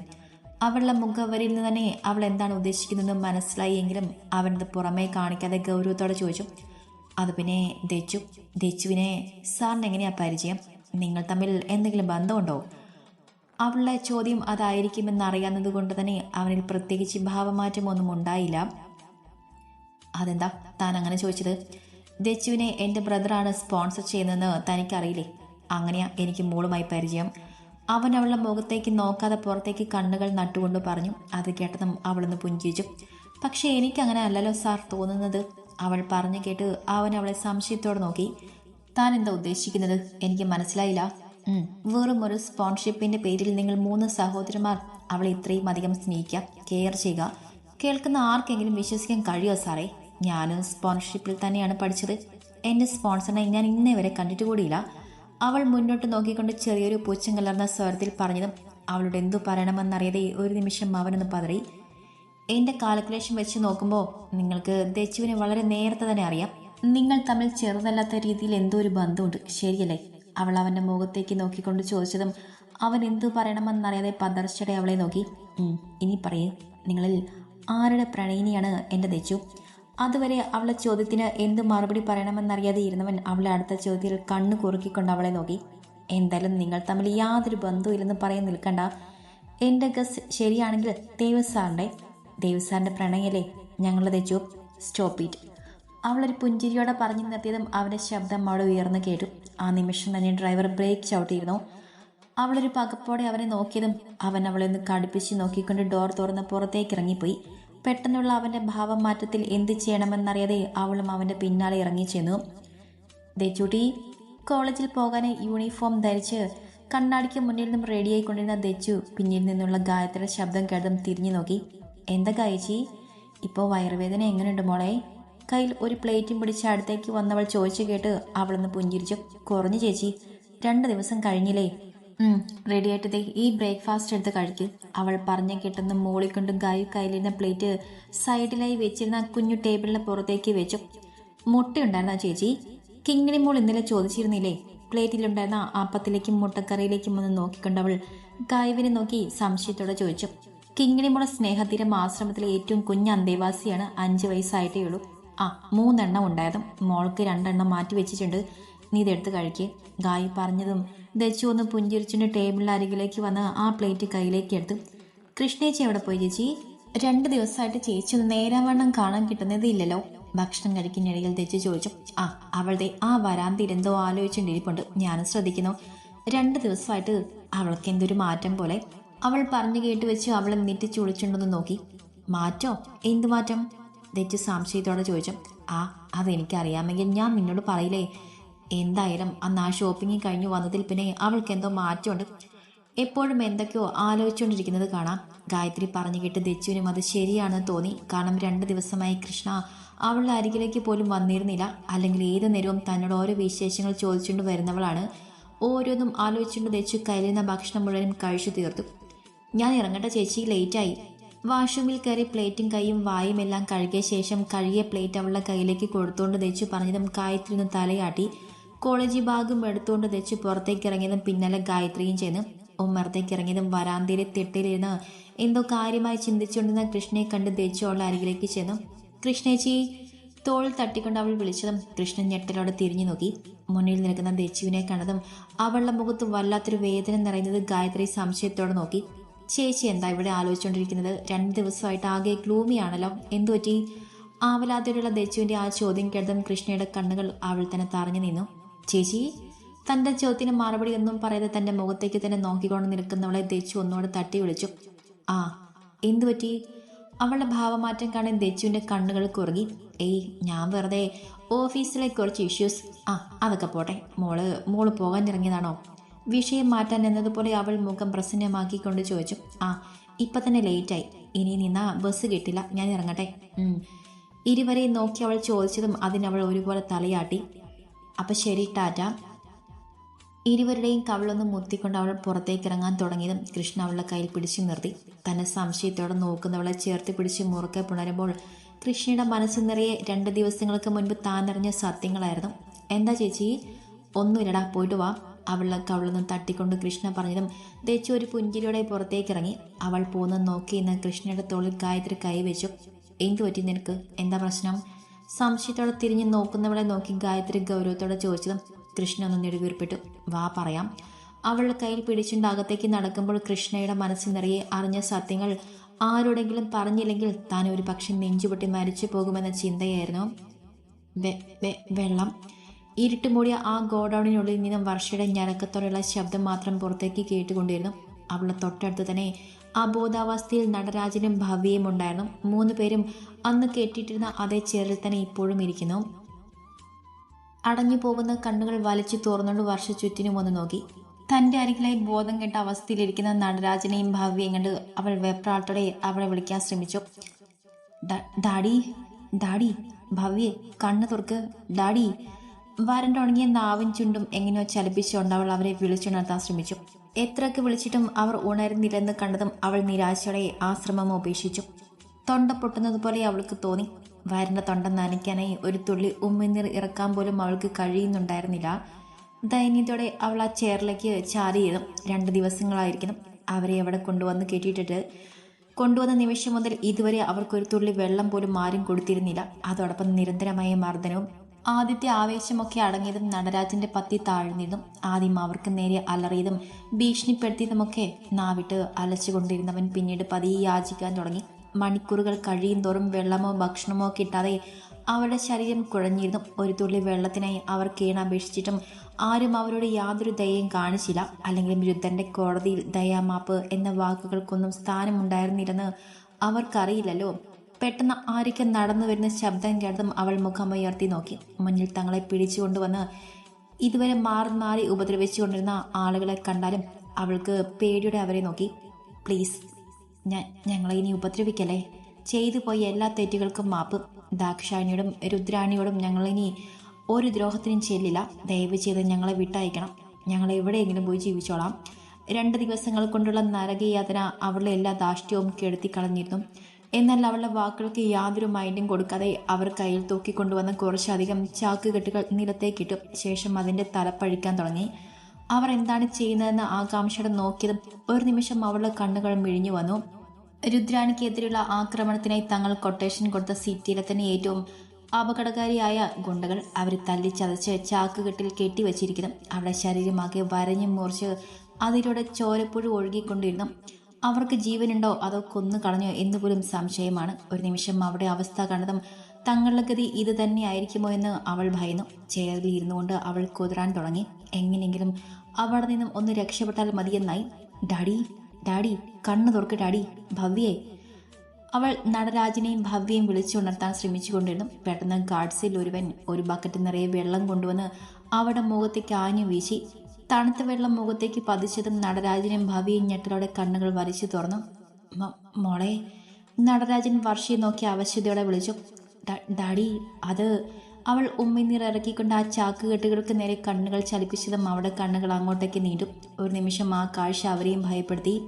അവളുടെ മുഖവരിയിൽ നിന്ന് തന്നെ അവൾ എന്താണ് ഉദ്ദേശിക്കുന്നതെന്ന് മനസ്സിലായി എങ്കിലും അവനത് പുറമേ കാണിക്കാതെ ഗൗരവത്തോടെ ചോദിച്ചു. അത് പിന്നെ ദച്ചു ദച്ചുവിനെ സാറിന് എങ്ങനെയാ പരിചയം? നിങ്ങൾ തമ്മിൽ എന്തെങ്കിലും ബന്ധമുണ്ടോ? അവളുടെ ചോദ്യം അതായിരിക്കുമെന്ന് അറിയാവുന്നത് കൊണ്ട് തന്നെ അവനിൽ പ്രത്യേകിച്ച് ഭാവമാറ്റമൊന്നും ഉണ്ടായില്ല. അതെന്താ താൻ അങ്ങനെ ചോദിച്ചത്? ദച്ചുവിനെ എന്റെ ബ്രദറാണ് സ്പോൺസർ ചെയ്യുന്നതെന്ന് തനിക്കറിയില്ലേ? അങ്ങനെയാ എനിക്ക് മോളുമായി പരിചയം. അവൻ അവളുടെ മുഖത്തേക്ക് നോക്കാതെ പുറത്തേക്ക് കണ്ണുകൾ നട്ടുകൊണ്ട് പറഞ്ഞു അത് കേട്ടതും അവളൊന്ന് പുഞ്ചിരിച്ചു. പക്ഷേ എനിക്കങ്ങനെ അല്ലല്ലോ സാർ തോന്നുന്നത്. അവൾ പറഞ്ഞു കേട്ട് അവൻ അവളെ സംശയത്തോടെ നോക്കി. താൻ എന്താ ഉദ്ദേശിക്കുന്നത്? എനിക്ക് മനസ്സിലായില്ല. വെറും ഒരു സ്പോൺഷിപ്പിന്റെ പേരിൽ നിങ്ങൾ മൂന്ന് സഹോദരന്മാർ അവളെ ഇത്രയും അധികം സ്നേഹിക്കുക കെയർ ചെയ്യുക. കേൾക്കുന്ന ആർക്കെങ്കിലും വിശ്വസിക്കാൻ കഴിയുമോ സാറേ? ഞാനും സ്പോൺഷിപ്പിൽ തന്നെയാണ് പഠിച്ചത്. എന്റെ സ്പോൺസറിനെ ഞാൻ ഇന്നേ വരെ കണ്ടിട്ട് കൂടിയില്ല. അവൾ മുന്നോട്ട് നോക്കിക്കൊണ്ട് ചെറിയൊരു പൂച്ചം കലർന്ന സ്വരത്തിൽ പറഞ്ഞതും അവളോട് എന്തു പറയണമെന്നറിയാതെ ഒരു നിമിഷം അവനൊന്ന് പതറി. എന്റെ കാൽക്കുലേഷൻ വെച്ച് നോക്കുമ്പോൾ നിങ്ങൾക്ക് ദച്ചുവിനെ വളരെ നേരത്തെ തന്നെ അറിയാം. നിങ്ങൾ തമ്മിൽ ചെറുതല്ലാത്ത രീതിയിൽ എന്തോ ഒരു ബന്ധമുണ്ട്. ശരിയല്ലേ? അവൾ അവന്റെ മുഖത്തേക്ക് നോക്കിക്കൊണ്ട് ചോദിച്ചതും അവൻ എന്തു പറയണമെന്നറിയാതെ പതർച്ചയുടെ അവളെ നോക്കി. ഇനി പറയേ. നിങ്ങളിൽ ആരുടെ പ്രണയിനിയാണ് എന്റെ ദച്ചു അതുവരെ അവളെ ചോദ്യത്തിന് എന്ത് മറുപടി പറയണമെന്നറിയാതെ ഇരുന്നവൻ അവളെ അടുത്ത ചോദ്യത്തിൽ കണ്ണു കുറുക്കിക്കൊണ്ട് അവളെ നോക്കി. എന്തായാലും നിങ്ങൾ തമ്മിൽ യാതൊരു ബന്ധവുമില്ലെന്ന് പറയാൻ നിൽക്കണ്ട. എന്റെ ഗസ് ശരിയാണെങ്കിൽ ദേവസാറിന്റെ ദേവസാറിന്റെ പ്രണയല്ലേ? ഞങ്ങളത് തെച്ചു സ്റ്റോപ്പ് ഇറ്റ്. അവളൊരു പുഞ്ചിരിയോടെ പറഞ്ഞു നിർത്തിയതും അവന്റെ ശബ്ദം അവിടെ ഉയർന്നു കേട്ടു. ആ നിമിഷം തന്നെ ഡ്രൈവർ ബ്രേക്ക് ചവിട്ടിയിരുന്നു. അവളൊരു പകപ്പോടെ അവനെ നോക്കിയതും അവൻ അവളെ ഒന്ന് കടുപ്പിച്ച് നോക്കിക്കൊണ്ട് ഡോർ തുറന്ന് പുറത്തേക്ക് ഇറങ്ങിപ്പോയി. പെട്ടെന്നുള്ള അവന്റെ ഭാവം മാറ്റത്തിൽ എന്ത് ചെയ്യണമെന്നറിയാതെ അവളും അവന്റെ പിന്നാലെ ഇറങ്ങി ചെന്നു. ദച്ചുട്ടി കോളേജിൽ പോകാൻ യൂണിഫോം ധരിച്ച് കണ്ണാടിക്ക് മുന്നിൽ നിന്നും റെഡിയായിക്കൊണ്ടിരുന്ന ദച്ചു പിന്നിൽ നിന്നുള്ള ഗായത്രിയുടെ ശബ്ദം കേട്ടതും തിരിഞ്ഞു നോക്കി. എന്താ ഗായച്ചി? ഇപ്പോൾ വയറുവേദന എങ്ങനെയുണ്ട് മോളെ? കയ്യിൽ ഒരു പ്ലേറ്റും പിടിച്ച് അടുത്തേക്ക് വന്നവൾ ചോദിച്ചു കേട്ട് അവളൊന്ന് പുഞ്ചിരിച്ചു. കുറഞ്ഞു ചേച്ചി രണ്ട് ദിവസം കഴിഞ്ഞില്ലേ? റെഡി ആയിട്ട് ദേ ഈ ബ്രേക്ക്ഫാസ്റ്റ് എടുത്ത് കഴിക്ക്. അവൾ പറഞ്ഞ കിട്ടുന്ന മോളിൽ കൊണ്ട് ഗായു കയ്യിലിരുന്ന പ്ലേറ്റ് സൈഡിലായി വെച്ചിരുന്ന കുഞ്ഞു ടേബിളിന് പുറത്തേക്ക് വെച്ചു. മുട്ടയുണ്ടായിരുന്ന ചേച്ചി? കിങ്ങിണി മോൾ ഇന്നലെ ചോദിച്ചിരുന്നില്ലേ? പ്ലേറ്റിലുണ്ടായിരുന്ന അപ്പത്തിലേക്കും മുട്ടക്കറിയിലേക്കും ഒന്ന് നോക്കിക്കൊണ്ട് അവൾ ഗായുവിനെ നോക്കി സംശയത്തോടെ ചോദിച്ചു. കിങ്ങിണി മോളെ സ്നേഹതീരം ആശ്രമത്തിലെ ഏറ്റവും കുഞ്ഞ് അന്തേവാസിയാണ്. അഞ്ച് വയസ്സായിട്ടേ ഉള്ളൂ. ആ മൂന്നെണ്ണം ഉണ്ടായതും മോൾക്ക് രണ്ടെണ്ണം മാറ്റി വെച്ചിട്ടുണ്ട് നീ ഇതെടുത്ത് കഴിക്ക്. ഗായി പറഞ്ഞതും ദച്ചു ഒന്ന് പുഞ്ചിരിച്ചിന് ടേബിളിൽ അരികിലേക്ക് വന്ന് ആ പ്ലേറ്റ് കയ്യിലേക്ക് എടുത്തു. കൃഷ്ണേച്ചി എവിടെ പോയി ചേച്ചി? രണ്ട് ദിവസമായിട്ട് ചേച്ചി ഒന്ന് നേരാവണ്ണം കാണാൻ കിട്ടുന്നതേ ഇല്ലല്ലോ. ഭക്ഷണം കഴിക്കുന്നിടയിൽ ദച്ചു ചോദിച്ചു. ആ അവളുടെ ആ വരാന്തിരെന്തോ ആലോചിച്ചുകൊണ്ടിരിപ്പുണ്ട് ഞാനും ശ്രദ്ധിക്കുന്നു. രണ്ട് ദിവസമായിട്ട് അവൾക്ക് എന്തൊരു മാറ്റം പോലെ. അവൾ പറഞ്ഞു കേട്ട് വെച്ച് അവളെ നെറ്റി ചുളിച്ചുണ്ടെന്ന് നോക്കി. മാറ്റോ? എന്തു മാറ്റം? ദച്ചു സംശയത്തോടെ ചോദിച്ചു. ആ അതെനിക്കറിയാമെങ്കിൽ ഞാൻ നിന്നോട് പറയില്ലേ? എന്തായാലും അന്ന് ആ ഷോപ്പിംഗ് കഴിഞ്ഞു വന്നതിൽ പിന്നെ അവൾക്ക് എന്തോ മാറ്റമുണ്ട്. എപ്പോഴും എന്തൊക്കെയോ ആലോചിച്ചുകൊണ്ടിരിക്കുന്നത് കാണാം. ഗായത്രി പറഞ്ഞു കേട്ട് ദച്ചുവിനും അത് ശരിയാണെന്ന് തോന്നി. കാരണം രണ്ട് ദിവസമായി കൃഷ്ണ അവളുടെ അരികിലേക്ക് പോലും വന്നിരുന്നില്ല. അല്ലെങ്കിൽ ഏത് നേരവും തന്നോട് ഓരോ വിശേഷങ്ങൾ ചോദിച്ചുകൊണ്ട് വരുന്നവളാണ്. ഓരോന്നും ആലോചിച്ചുകൊണ്ട് ദച്ചു കയ്യിലിരുന്ന ഭക്ഷണം മുഴുവനും കഴിച്ചു തീർത്തു. ഞാൻ ഇറങ്ങട്ടെ ചേച്ചി ലേറ്റായി. വാഷ്റൂമിൽ കയറി പ്ലേറ്റും കൈയും വായും എല്ലാം കഴുകിയ ശേഷം കഴുകിയ പ്ലേറ്റ് അവളുടെ കയ്യിലേക്ക് കൊടുത്തുകൊണ്ട് ദച്ചു പറഞ്ഞതും ഗായത്രി ഒന്ന് തലയാട്ടി. കോളേജ് ബാഗും എടുത്തുകൊണ്ട് തെച്ച് പുറത്തേക്ക് ഇറങ്ങിയതും പിന്നലെ ഗായത്രിയും ചെന്ന് ഉമ്മറത്തേക്ക് ഇറങ്ങിയതും വരാന്തയിലെ തെട്ടിലിരുന്ന് എന്തോ കാര്യമായി ചിന്തിച്ചുകൊണ്ടിരുന്ന കൃഷ്ണയെ കണ്ട് ദച്ചു അവളുടെ അരികിലേക്ക് ചെന്നു. കൃഷ്ണേച്ചി തോളിൽ തട്ടിക്കൊണ്ട് അവൾ വിളിച്ചതും കൃഷ്ണൻ ഞെട്ടലോടെ തിരിഞ്ഞു നോക്കി. മുന്നിൽ നിൽക്കുന്ന ദേച്ചുവിനെ കണ്ടതും അവളുടെ മുഖത്ത് വല്ലാത്തൊരു വേദന നിറയുന്നത് ഗായത്രി സംശയത്തോടെ നോക്കി. ചേച്ചി എന്താ ഇവിടെ ആലോചിച്ചുകൊണ്ടിരിക്കുന്നത്? രണ്ട് ദിവസമായിട്ട് ആകെ ഗ്ലൂമിയാണല്ലോ എന്തു പറ്റി ആവലാതിയുള്ള ദച്ചുവിന്റെ ആ ചോദ്യം കേട്ടതും കൃഷ്ണയുടെ കണ്ണുകൾ അവൾ തന്നെ തറഞ്ഞു നിന്നു. ചേച്ചി തന്റെ ചോദ്യത്തിന് മറുപടി ഒന്നും പറയാതെ തന്റെ മുഖത്തേക്ക് തന്നെ നോക്കിക്കൊണ്ട് നിൽക്കുന്നവളെ ദച്ചു ഒന്നുകൂടെ തട്ടി വിളിച്ചു. ആ എന്തു പറ്റി? അവളുടെ ഭാവമാറ്റം കാണാൻ ദച്ചുവിന്റെ കണ്ണുകൾ കുറുകി. ഏയ് ഞാൻ വെറുതെ ഓഫീസിലെ കുറച്ച് ഇഷ്യൂസ് ആ അതൊക്കെ പോട്ടെ. മോൾ മോൾ പോകാൻ ഇറങ്ങിയതാണോ? വിഷയം മാറ്റാൻ എന്നതുപോലെ അവൾ മുഖം പ്രസന്നമാക്കിക്കൊണ്ട് ചോദിച്ചു. ആ ഇപ്പൊ തന്നെ ലേറ്റായി ഇനി നിന്നാ ബസ് കിട്ടില്ല. ഞാൻ ഇറങ്ങട്ടെ. ഇരുവരെയും നോക്കി അവൾ ചോദിച്ചതും അതിനവൾ ഒരുപോലെ തലയാട്ടി. അപ്പൊ ശരി ടാറ്റ. ഇരുവരുടെയും കവളൊന്ന് മുത്തിക്കൊണ്ട് അവൾ പുറത്തേക്ക് ഇറങ്ങാൻ തുടങ്ങിയതും കൃഷ്ണ അവളുടെ കയ്യിൽ പിടിച്ചു നിർത്തി. തന്നെ സംശയത്തോടെ നോക്കുന്നവളെ ചേർത്ത് പിടിച്ച് മുറുക്കെ പുണരുമ്പോൾ കൃഷ്ണയുടെ മനസ്സ് നിറയെ രണ്ട് ദിവസങ്ങൾക്ക് മുൻപ് താനറിഞ്ഞ സത്യങ്ങളായിരുന്നു. എന്താ ചേച്ചി? ഒന്നുമില്ലടാ പോയിട്ട് വാ. അവളെ കവളൊന്നും തട്ടിക്കൊണ്ട് കൃഷ്ണ പറഞ്ഞതും തേച്ചു ഒരു പുഞ്ചിരിയോടെ പുറത്തേക്ക് ഇറങ്ങി. അവൾ പോന്ന് നോക്കി ഇന്ന് കൃഷ്ണയുടെ തോളിൽ ഗായത്രി കൈവച്ചു. എന്തു പറ്റി നിനക്ക്? എന്താ പ്രശ്നം? സംശയത്തോടെ തിരിഞ്ഞു നോക്കുന്നവളെ നോക്കി ഗായത്രി ഗൗരവത്തോടെ ചോദിച്ചതും കൃഷ്ണ ഒന്ന് നെടുവീർപ്പിട്ടു. വാ പറയാം. അവളുടെ കയ്യിൽ പിടിച്ചുകൊണ്ട് അകത്തേക്ക് നടക്കുമ്പോൾ കൃഷ്ണയുടെ മനസ്സിൽ നിറയെ അറിഞ്ഞ സത്യങ്ങൾ ആരോടെങ്കിലും പറഞ്ഞില്ലെങ്കിൽ താൻ ഒരു പക്ഷെ നെഞ്ചുപൊട്ടി മരിച്ചു പോകുമെന്ന ചിന്തയായിരുന്നു. വെള്ളം. ഇരുട്ട് മൂടിയ ആ ഗോഡൌണിനുള്ളിൽ നിന്നും വർഷയുടെ ഞരക്കത്തോടെയുള്ള ശബ്ദം മാത്രം പുറത്തേക്ക് കേട്ടുകൊണ്ടിരുന്നു. അവളുടെ തൊട്ടടുത്ത് തന്നെ അബോധാവസ്ഥയിൽ നടരാജനും ഭവ്യയും ഉണ്ടായിരുന്നു. മൂന്ന് പേരും അന്ന് കെട്ടിയിട്ടിരുന്ന അതേ ചേറിൽ തന്നെ ഇപ്പോഴും ഇരിക്കുന്നു. അടഞ്ഞു പോകുന്ന കണ്ണുകൾ വലിച്ചു തുറന്നുകൊണ്ട് വർഷ ചുറ്റിനും ഒന്ന് നോക്കി. തന്റെ അരികിലായി ബോധം കെട്ട അവസ്ഥയിലിരിക്കുന്ന നടരാജനെയും ഭവ്യയും കണ്ട് അവൾ വെപ്രാട്ടോടെ അവളെ വിളിക്കാൻ ശ്രമിച്ചു. "ഡാ- ഡാഡി ഡാഡി ഭവ്യെ കണ്ണ് തുറക്ക്. ഡാഡി വരണ്ടുണങ്ങിയ നാവും ചുണ്ടും എങ്ങനെയോ ചലിപ്പിച്ചുകൊണ്ട് അവൾ അവരെ വിളിച്ചുണർത്താൻ ശ്രമിച്ചു. എത്രയൊക്കെ വിളിച്ചിട്ടും അവർ ഉണരുന്നില്ലെന്ന് കണ്ടതും അവൾ നിരാശയോടെ ആശ്രമം ഉപേക്ഷിച്ചു. തൊണ്ട പൊട്ടുന്നത് പോലെ അവൾക്ക് തോന്നി. വയറിന്റെ തൊണ്ട നനയ്ക്കാനായി ഒരു തുള്ളി ഉമ്മിനീർ ഇറക്കാൻ പോലും അവൾക്ക് കഴിയുന്നുണ്ടായിരുന്നില്ല. ദൈന്യത്തോടെ അവൾ ആ ചെയറിലേക്ക് ചാരിയതും രണ്ട് ദിവസങ്ങളായിരിക്കണം അവരെ അവിടെ കൊണ്ടുവന്ന് കെട്ടിയിട്ടിട്ട്. കൊണ്ടുവന്ന നിമിഷം മുതൽ ഇതുവരെ അവർക്കൊരു തുള്ളി വെള്ളം പോലും ആരും കൊടുത്തിരുന്നില്ല. അതോടൊപ്പം നിരന്തരമായ മർദ്ദനവും ആദ്യത്തെ ആവേശമൊക്കെ അടങ്ങിയതും നടരാജന്റെ പത്തി താഴ്ന്നതും ആദ്യം അവർക്ക് നേരെ അലറിയതും ഭീഷണിപ്പെടുത്തിയതുമൊക്കെ നാവിട്ട് അലച്ചുകൊണ്ടിരുന്നവൻ പിന്നീട് പതിയെ യാചിക്കാൻ തുടങ്ങി. മണിക്കൂറുകൾ കഴിയും തോറും വെള്ളമോ ഭക്ഷണമോ കിട്ടാതെ അവരുടെ ശരീരം കുഴഞ്ഞിരുന്നു. ഒരു തുള്ളി വെള്ളത്തിനായി അവർ കീണപേക്ഷിച്ചിട്ടും ആരും അവരോട് യാതൊരു ദയയും കാണിച്ചില്ല. അല്ലെങ്കിൽ രുദ്ധന്റെ കോടതിയിൽ ദയാമാപ്പ് എന്ന വാക്കുകൾക്കൊന്നും സ്ഥാനമുണ്ടായിരുന്നില്ലെന്ന് അവർക്കറിയില്ലല്ലോ. പെട്ടെന്ന് ആരൊക്കെ നടന്നു വരുന്ന ശബ്ദം കേട്ടതും അവൾ മുഖമുയർത്തി നോക്കി. മുന്നിൽ തങ്ങളെ പിടിച്ചുകൊണ്ടുവന്ന് ഇതുവരെ മാറി മാറി ഉപദ്രവിച്ചുകൊണ്ടിരുന്ന ആളുകളെ കണ്ടാലും അവൾക്ക് പേടിയുടെ അവരെ നോക്കി. പ്ലീസ് ഞാൻ ഞങ്ങളെ ഇനി ഉപദ്രവിക്കല്ലേ? ചെയ്തു പോയ എല്ലാ തെറ്റുകൾക്കും മാപ്പ്. ദാക്ഷായണിയോടും രുദ്രാണിയോടും ഞങ്ങളിനി ഒരു ദ്രോഹത്തിനും ചെല്ലില്ല. ദയവ് ചെയ്ത് ഞങ്ങളെ വിട്ടയക്കണം. ഞങ്ങൾ എവിടെയെങ്കിലും പോയി ജീവിച്ചോളാം. രണ്ട് ദിവസങ്ങൾ കൊണ്ടുള്ള നരകയാതന അവളുടെ എല്ലാ ദാഷ്ട്യവും കെടുത്തി കളഞ്ഞിരുന്നു. എന്നാൽ അവളുടെ വാക്കുകൾക്ക് യാതൊരു മൈൻഡും കൊടുക്കാതെ അവർ കയ്യിൽ തൂക്കിക്കൊണ്ടുവന്ന കുറച്ചധികം ചാക്കുകെട്ടുകൾ നിലത്തേക്കിട്ടു. ശേഷം അതിന്റെ തലപ്പഴിക്കാൻ തുടങ്ങി. അവർ എന്താണ് ചെയ്യുന്നതെന്ന് ആകാംക്ഷയുടെ നോക്കിയതും ഒരു നിമിഷം അവളുടെ കണ്ണുകൾ മിഴിഞ്ഞു വന്നു. രുദ്രാണിക്കെതിരെയുള്ള ആക്രമണത്തിനായി തങ്ങൾ കൊട്ടേഷൻ കൊടുത്ത സിറ്റിയിലെ തന്നെ ഏറ്റവും അപകടകാരിയായ ഗുണ്ടകൾ അവരെ തല്ലിച്ചതച്ച് ചാക്കുകെട്ടിൽ കെട്ടിവച്ചിരിക്കുന്നു. അവളുടെ ശരീരമാകെ വരഞ്ഞു മുറിച്ച് അതിലൂടെ ചോരപ്പുഴ ഒഴുകിക്കൊണ്ടിരുന്നു. അവർക്ക് ജീവനുണ്ടോ അതോ കൊന്നു കളഞ്ഞോ എന്ന് പോലും സംശയമാണ്. ഒരു നിമിഷം അവിടെ അവസ്ഥ കണ്ടതും തങ്ങളുടെ ഗതി ഇത് തന്നെയായിരിക്കുമോ എന്ന് അവൾ ഭയന്നു. ചെയറിൽ ഇരുന്നുകൊണ്ട് അവൾ കുതിരാൻ തുടങ്ങി. എങ്ങനെയെങ്കിലും അവിടെ നിന്നും ഒന്ന് രക്ഷപ്പെട്ടാൽ മതിയെന്നായി. ഡാഡി ഡാഡി കണ്ണു തുറക്ക് ഡാഡി ഭവ്യേ. അവൾ നടരാജനെയും ഭവ്യയും വിളിച്ചുണർത്താൻ ശ്രമിച്ചുകൊണ്ടിരുന്നു. പെട്ടെന്ന് ഗാഡ്സിൽ ഒരുവൻ ഒരു ബക്കറ്റ് നിറയെ വെള്ളം കൊണ്ടുവന്ന് അവളുടെ മുഖത്തേക്ക് ആഞ്ഞു വീശി തണുത്ത വെള്ളം മുഖത്തേക്ക് പതിച്ചതും നടരാജനും ഭാവിയെ ഞെട്ടലോടെ കണ്ണുകൾ വരച്ചു തുറന്നു. മോളെ നടരാജൻ വർഷയെ നോക്കി അവശ്യതയോടെ വിളിച്ചു. "ഡാ- ഡാഡി അത് അവൾ ഉമ്മിനീർ ഇറക്കിക്കൊണ്ട് ആ ചാക്കുകെട്ടുകൾക്ക് നേരെ കണ്ണുകൾ ചലിപ്പിച്ചതും അവിടെ കണ്ണുകൾ അങ്ങോട്ടേക്ക് നീണ്ടു. ഒരു നിമിഷം ആ കാഴ്ച അവരെയും ഭയപ്പെടുത്തി.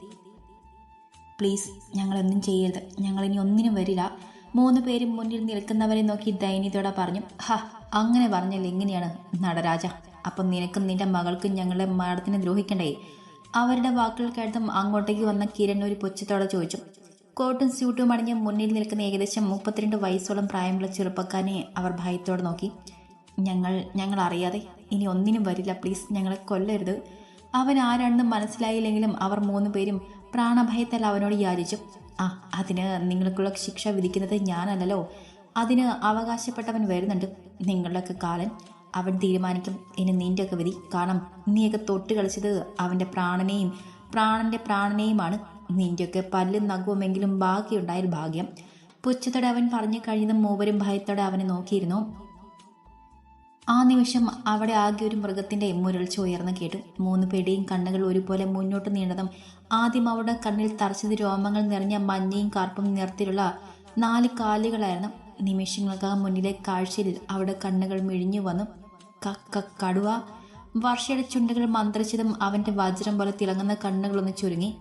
പ്ലീസ് ഞങ്ങളൊന്നും ചെയ്യരുത്. ഞങ്ങളിനി ഒന്നിനും വരില്ല. മൂന്ന് പേരും മുന്നിൽ നിൽക്കുന്നവരെ നോക്കി ദയനീയതയോടെ പറഞ്ഞു. ഹ അങ്ങനെ പറഞ്ഞാൽ എങ്ങനെയാണ് നടരാജ? അപ്പം നിനക്കും നിന്റെ മകൾക്കും ഞങ്ങളെ മാഡത്തിനെ ദ്രോഹിക്കണ്ടേ? അവരുടെ വാക്കുകൾ കേട്ടും അങ്ങോട്ടേക്ക് വന്ന കിരൺ ഒരു പുച്ഛത്തോടെ ചോദിച്ചു. കോട്ടും സ്യൂട്ടും അണിഞ്ഞ് മുന്നിൽ നിൽക്കുന്ന ഏകദേശം മുപ്പത്തിരണ്ട് വയസ്സോളം പ്രായമുള്ള ചെറുപ്പക്കാരനെ അവർ ഭയത്തോടെ നോക്കി. ഞങ്ങൾ ഞങ്ങൾ അറിയാതെ. ഇനി ഒന്നിനും വരില്ല പ്ലീസ്. ഞങ്ങളെ കൊല്ലരുത്. അവൻ ആരാണെന്ന് മനസ്സിലായില്ലെങ്കിലും അവർ മൂന്ന് പേരും പ്രാണഭയത്താൽ അവനോട് യാചിച്ചു. ആ അതിന് നിങ്ങൾക്കുള്ള ശിക്ഷ വിധിക്കുന്നത് ഞാനല്ലല്ലോ. അതിന് അവകാശപ്പെട്ടവൻ വരുന്നുണ്ട്. നിങ്ങളുടെയൊക്കെ കാലൻ. അവൻ തീരുമാനിക്കും. ഇനി നിന്റെയൊക്കെ വിധി കാരണം നീയൊക്കെ തൊട്ട് കളിച്ചത് അവന്റെ പ്രാണനെയും പ്രാണന്റെ പ്രാണനെയുമാണ്. നിന്റെയൊക്കെ പല്ലും നഖവുമെങ്കിലും ബാക്കിയുണ്ടായാൽ ഭാഗ്യം. പുച്ഛത്തോടെ അവൻ പറഞ്ഞു കഴിഞ്ഞതും മൂവരും ഭയത്തോടെ അവനെ നോക്കിയിരുന്നു. ആ നിമിഷം അവിടെ ആകെ ഒരു മൃഗത്തിന്റെ മുരൾച്ച ഉയർന്നു കേട്ടു. മൂന്ന് പേടിയും കണ്ണുകൾ ഒരുപോലെ മുന്നോട്ട് നീണ്ടതും ആദ്യം അവരുടെ കണ്ണിൽ തറച്ചത് രോമങ്ങൾ നിറഞ്ഞ മഞ്ഞയും കറുപ്പും നിറത്തിലുള്ള നാല് കാലുകളായിരുന്നു. നിമിഷങ്ങൾക്കകം മുന്നിലെ കാഴ്ചയിൽ അവിടെ കണ്ണുകൾ മിഴിഞ്ഞു വന്നു. കടുവ. വർഷയുടെ ചുണ്ടുകൾ മന്ത്രിച്ചതും അവന്റെ വജ്രം പോലെ തിളങ്ങുന്ന കണ്ണുകളൊന്ന് ചുരുങ്ങി.